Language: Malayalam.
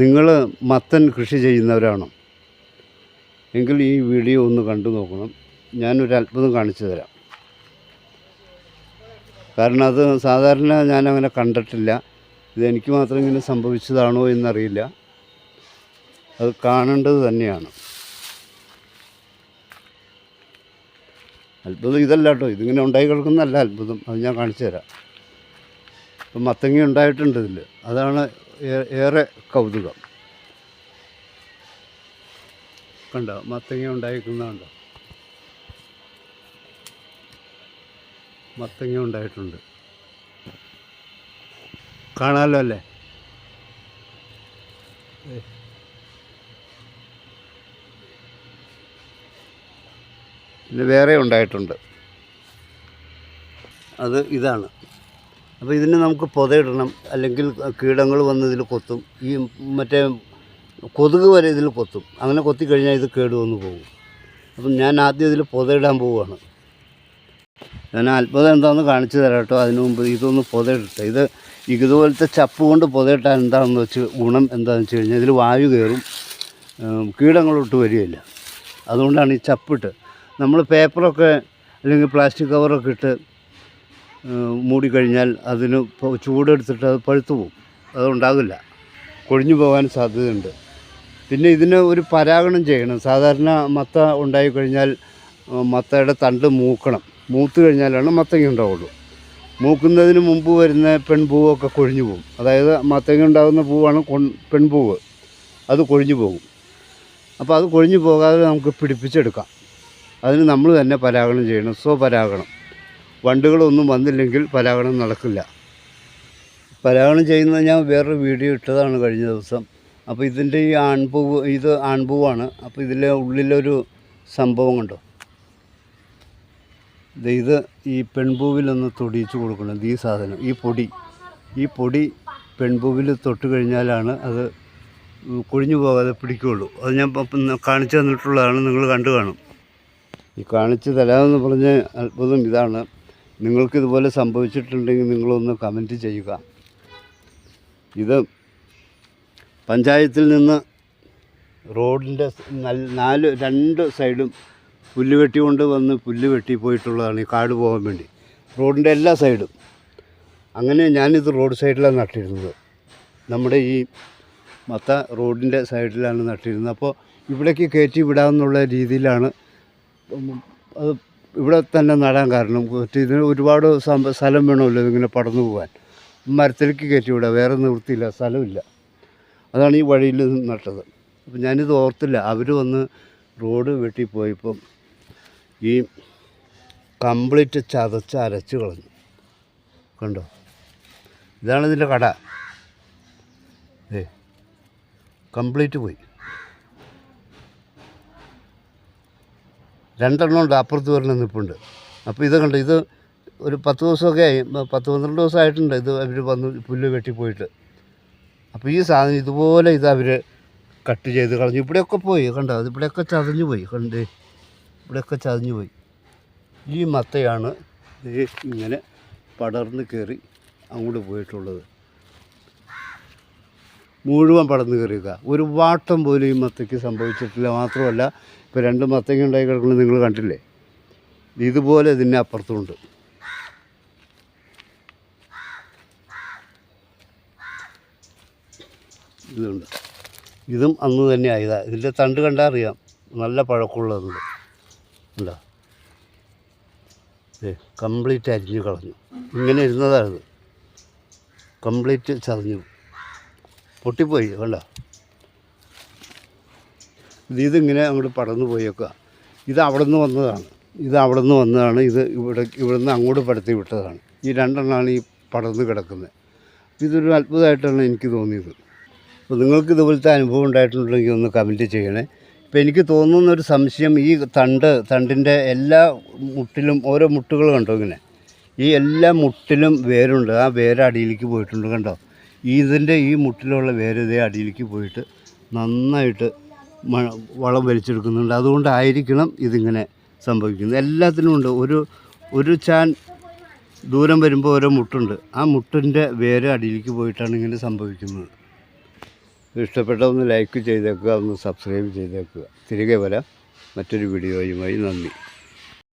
നിങ്ങൾ മത്തൻ കൃഷി ചെയ്യുന്നവരാണോ? എങ്കിൽ ഈ വീഡിയോ ഒന്ന് കണ്ടു നോക്കണം. ഞാനൊരു അത്ഭുതം കാണിച്ചു തരാം. കാരണം അത് സാധാരണ ഞാനങ്ങനെ കണ്ടിട്ടില്ല. ഇതെനിക്ക് മാത്രം ഇങ്ങനെ സംഭവിച്ചതാണോ എന്നറിയില്ല. അത് കാണേണ്ടത് തന്നെയാണ്. അത്ഭുതം ഇതല്ല കേട്ടോ. ഇതിങ്ങനെ ഉണ്ടായി കിടക്കുന്നതല്ല അത്ഭുതം. അത് ഞാൻ കാണിച്ചു തരാം. ഇപ്പം മത്തങ്ങ ഉണ്ടായിട്ടുണ്ട് ഇതിൽ അതാണ് ഏറെ കൗതുകം. കണ്ടോ? മത്തങ്ങ ഉണ്ടായിരിക്കുന്നതുണ്ടോ? മത്തങ്ങ ഉണ്ടായിട്ടുണ്ട്. കാണാമല്ലോ അല്ലേ. പിന്നെ വേറെ ഉണ്ടായിട്ടുണ്ട്. അത് ഇതാണ്. അപ്പോൾ ഇതിന് നമുക്ക് പുതയിടണം. അല്ലെങ്കിൽ കീടങ്ങൾ വന്ന് ഇതിൽ കൊത്തും. ഈ മറ്റേ കൊതുക് വരെ ഇതിൽ കൊത്തും. അങ്ങനെ കൊത്തി കഴിഞ്ഞാൽ ഇത് കേടുവന്ന് പോകും. അപ്പം ഞാൻ ആദ്യം ഇതിൽ പുതയിടാൻ പോവുകയാണ്. ഞാൻ അത്ഭുതം എന്താണെന്ന് കാണിച്ചു തരാം കേട്ടോ. അതിനു മുമ്പ് ഇതൊന്ന് പുതയിട്ടെ ഇത് ഇതുപോലത്തെ ചപ്പ് കൊണ്ട് പുതയിട്ടാൽ എന്താണെന്ന് വെച്ച് ഗുണം എന്താണെന്ന് വെച്ച് കഴിഞ്ഞാൽ ഇതിൽ വായു കയറും. കീടങ്ങളൊട്ട് വരികയില്ല. അതുകൊണ്ടാണ് ഈ ചപ്പിട്ട്. നമ്മൾ പേപ്പറൊക്കെ അല്ലെങ്കിൽ പ്ലാസ്റ്റിക് കവറൊക്കെ ഇട്ട് മൂടിക്കഴിഞ്ഞാൽ അതിന് ചൂടെടുത്തിട്ട് അത് പഴുത്തു പോകും അതുണ്ടാകില്ല. കൊഴിഞ്ഞു പോകാൻ സാധ്യതയുണ്ട്. പിന്നെ ഇതിന് ഒരു പരാഗണം ചെയ്യണം. സാധാരണ മത്ത ഉണ്ടായിക്കഴിഞ്ഞാൽ മത്തയുടെ തണ്ട് മൂക്കണം. മൂത്ത് കഴിഞ്ഞാലാണ് മത്തങ്ങ ഉണ്ടാവുള്ളൂ. മൂക്കുന്നതിന് മുമ്പ് വരുന്ന പെൺപൂവൊക്കെ കൊഴിഞ്ഞു പോകും. അതായത് മത്തങ്ങ ഉണ്ടാകുന്ന പൂവാണ് പെൺപൂവ്. അത് കൊഴിഞ്ഞു പോകും. അപ്പോൾ അത് കൊഴിഞ്ഞു പോകാതെ നമുക്ക് പിടിപ്പിച്ചെടുക്കാം. അതിന് നമ്മൾ തന്നെ പരാഗണം ചെയ്യണം. സ്വപരാഗണം. വണ്ടുകളൊന്നും വന്നില്ലെങ്കിൽ പരാഗണം നടക്കില്ല. പരാഗണം ചെയ്യുന്നത് ഞാൻ വേറൊരു വീഡിയോ ഇട്ടതാണ് കഴിഞ്ഞ ദിവസം. അപ്പോൾ ഇതിന്റെ ഈ ആൺപൂവ് ഇത് ആൺപൂവാണ്. അപ്പോൾ ഇതിലെ ഉള്ളിലൊരു സംഭവം കണ്ടോ? ഇത് ഈ പെൺപൂവിലൊന്ന് തൊടിയിച്ച് കൊടുക്കണം ഈ സാധനം ഈ പൊടി. ഈ പൊടി പെൺപൂവിൽ തൊട്ട് കഴിഞ്ഞാലാണ് അത് കൊഴിഞ്ഞു പോകാതെ പിടിക്കുകയുള്ളൂ അത് ഞാൻ കാണിച്ചു തന്നിട്ടുള്ളതാണ് നിങ്ങൾ കണ്ടു കാണും. ഈ കാണിച്ചു തരാമെന്ന് പറഞ്ഞ അത്ഭുതം ഇതാണ്. നിങ്ങൾക്ക് ഇതുപോലെ സംഭവിച്ചിട്ടുണ്ടെങ്കിൽ നിങ്ങളൊന്ന് കമന്റ് ചെയ്യുക. ഇത് പഞ്ചായത്തിൽ നിന്ന് റോഡിന്റെ നാല് രണ്ട് സൈഡും പുല്ല് വെട്ടി കൊണ്ട് വന്ന് പുല്ല് വെട്ടി പോയിട്ടുള്ളതാണ് ഈ കാട് പോകാൻ വേണ്ടി. റോഡിന്റെ എല്ലാ സൈഡും. അങ്ങനെ ഞാനിത് റോഡ് സൈഡിലാണ് നട്ടിരുന്നത്. നമ്മുടെ ഈ മത്ത റോഡിന്റെ സൈഡിലാണ് നട്ടിരുന്നത്. അപ്പോൾ ഇവിടേക്ക് കയറ്റി വിടാമെന്നുള്ള രീതിയിലാണ് അത് ഇവിടെ തന്നെ നടാൻ കാരണം ഇതിന് ഒരുപാട് സ്ഥലം വേണമല്ലോ ഇതിങ്ങനെ പടന്നു പോകാൻ മരത്തിലേക്ക് കയറ്റി വിടുക വേറെ നിവൃത്തിയില്ല സ്ഥലമില്ല. അതാണ് ഈ വഴിയിൽ നട്ടത്. അപ്പം ഞാനിത് ഓർത്തില്ല. അവർ വന്ന് റോഡ് വെട്ടിപ്പോയപ്പം ഈ കംപ്ലീറ്റ് ചതച്ച് അരച്ച് കളഞ്ഞു. കണ്ടോ? ഇതാണ് ഇതിന്റെ കട. ഏ കംപ്ലീറ്റ് പോയി. രണ്ടെണ്ണം ഉണ്ട്. അപ്പുറത്ത് വരണം നിൽപ്പുണ്ട്. അപ്പോൾ ഇത് കണ്ട് ഇത് ഒരു പത്ത് ദിവസമൊക്കെ ആയി. പത്ത് പന്ത്രണ്ട് ദിവസമായിട്ടുണ്ട് ഇത് അവർ വന്ന് പുല്ല് വെട്ടിപ്പോയിട്ട് അപ്പോൾ ഈ സാധനം ഇതുപോലെ ഇത് അവർ കട്ട് ചെയ്ത് കളഞ്ഞു. ഇവിടെയൊക്കെ പോയി. കണ്ടോ? ഇവിടെയൊക്കെ ചതഞ്ഞു പോയി. കണ്ടേ? ഇവിടെയൊക്കെ ചതഞ്ഞു പോയി. ഈ മത്തയാണ് ഇങ്ങനെ പടർന്ന് കയറി അങ്ങോട്ട് പോയിട്ടുള്ളത്. മുഴുവൻ പടന്നു കയറിയുക ഒരു വാട്ടം പോലും ഈ മത്തയ്ക്ക് സംഭവിച്ചിട്ടില്ല. മാത്രമല്ല ഇപ്പോൾ രണ്ട് മത്തങ്ങ ഉണ്ടായി കിടക്കുന്നത് നിങ്ങൾ കണ്ടില്ലേ? ഇതുപോലെ ഇതിന്റെ അപ്പുറത്തുമുണ്ട് ഇതുണ്ട്. ഇതും അന്ന് തന്നെ ആയതാ. ഇതിന്റെ തണ്ട് കണ്ടാൽ അറിയാം. നല്ല പഴക്കമുള്ളതുണ്ട് ഉണ്ടോ? കംപ്ലീറ്റ് അരിഞ്ഞു കളഞ്ഞു. ഇങ്ങനെ ഇരുന്നതാണിത് കംപ്ലീറ്റ് ചതഞ്ഞു. പൊട്ടിപ്പോയി കണ്ടോ? ഇത് ഇതിങ്ങനെ അങ്ങോട്ട് പടർന്നു പോയേക്കുക ഇത് അവിടെ നിന്ന് വന്നതാണ്. ഇത് അവിടെ നിന്ന് വന്നതാണ്. ഇത് ഇവിടെ ഇവിടെ നിന്ന് അങ്ങോട്ട് പടത്തി വിട്ടതാണ്. ഈ രണ്ടെണ്ണമാണ് ഈ പടർന്ന് കിടക്കുന്നത്. ഇതൊരു അത്ഭുതമായിട്ടാണ് എനിക്ക് തോന്നിയത്. അപ്പോൾ നിങ്ങൾക്ക് ഇതുപോലത്തെ അനുഭവം ഉണ്ടായിട്ടുണ്ടെങ്കിൽ ഒന്ന് കമന്റ് ചെയ്യണേ. ഇപ്പോൾ എനിക്ക് തോന്നുന്ന ഒരു സംശയം ഈ തണ്ട് തണ്ടിന്റെ എല്ലാ മുട്ടിലും ഓരോ മുട്ടുകൾ കണ്ടോ ഇങ്ങനെ? ഈ എല്ലാ മുട്ടിലും വേരുണ്ട്. ആ വേര് അടിയിലേക്ക് പോയിട്ടുണ്ട് കണ്ടോ? ഇതിന്റെ ഈ മുട്ടിലുള്ള വേരതയെ അടിയിലേക്ക് പോയിട്ട് നന്നായിട്ട് വളം വലിച്ചെടുക്കുന്നുണ്ട്. അതുകൊണ്ടായിരിക്കണം ഇതിങ്ങനെ സംഭവിക്കുന്നത്. എല്ലാത്തിനും ഉണ്ട്. ഒരു ഒരു ചാൻ ദൂരം വരുമ്പോൾ ഓരോ മുട്ടുണ്ട്. ആ മുട്ടിന്റെ വേര് അടിയിലേക്ക് പോയിട്ടാണ് ഇങ്ങനെ സംഭവിക്കുന്നത്. ഇഷ്ടപ്പെട്ട ഒന്ന് ലൈക്ക് ചെയ്തേക്കുക ഒന്ന് സബ്സ്ക്രൈബ് ചെയ്തേക്കുക. തിരികെ വരാം. മറ്റൊരു വീഡിയോയുമായി. നന്ദി.